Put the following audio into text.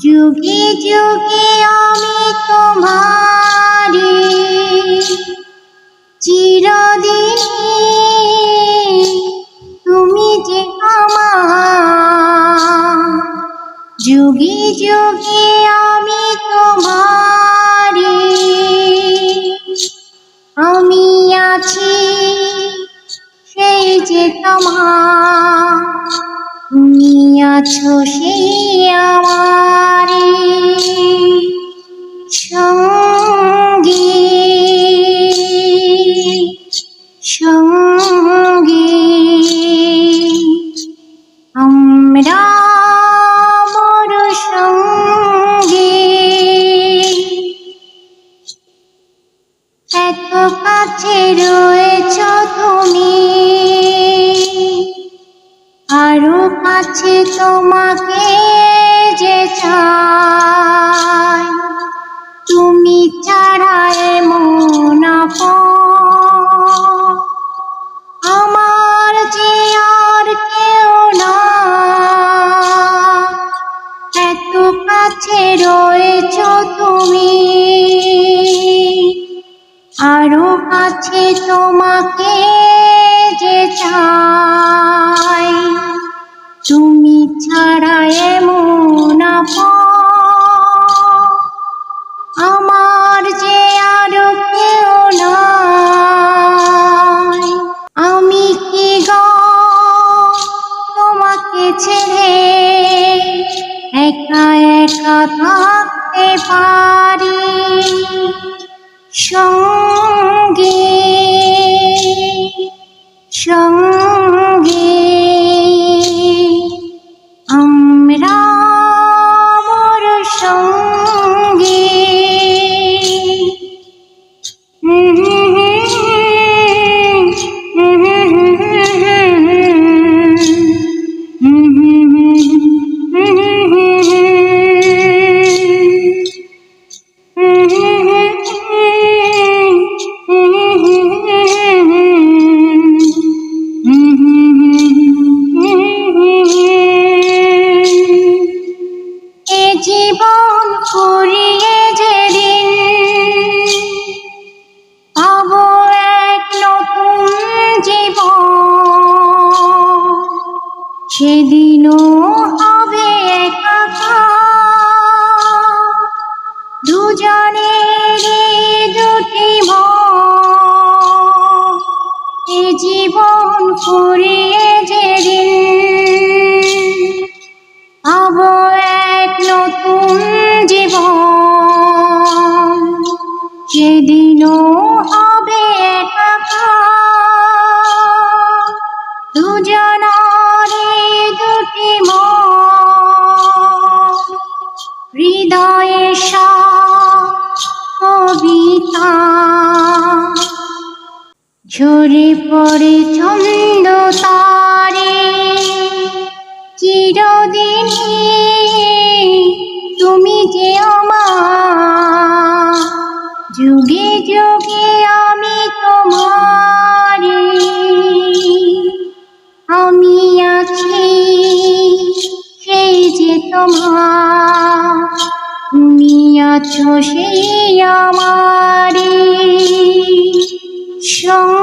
যুগে যুগে আমি তোমারে চিরদিনে তুমি যে আমার। যুগে যুগে আমি তোমারে। আমি আছি সেই যে তোমার। আছো সেই আমারি। সঙ্গী সঙ্গী আমরা কাছে তোমাকে যে চাই, তুমি ছাড়া এমন আমার যে আর কেউ না, এত কাছে রয়েছ তুমি। আরও কাছে তোমাকে যে চাই তুমি ছাড়া এমন আমার যে আরও কেউ আমি কি গো তোমাকে ছেড়ে একা একা থাকতে পারি? সঙ্গে ফুরিয়ে যেদিন পাব এক নতুন জীবন। সেদিনও হবে একাকার দুজনের দুটি জীবন ফুরিয়ে সেদিনও হবে দুজনারে দুটি হৃদয়ে কবিতা ঝরে পড়ে ছন্দ যুগে আমি তোমারি আমি আছি সেই যে তোমার। তুমি আছো সেই আমারি সঙ্গ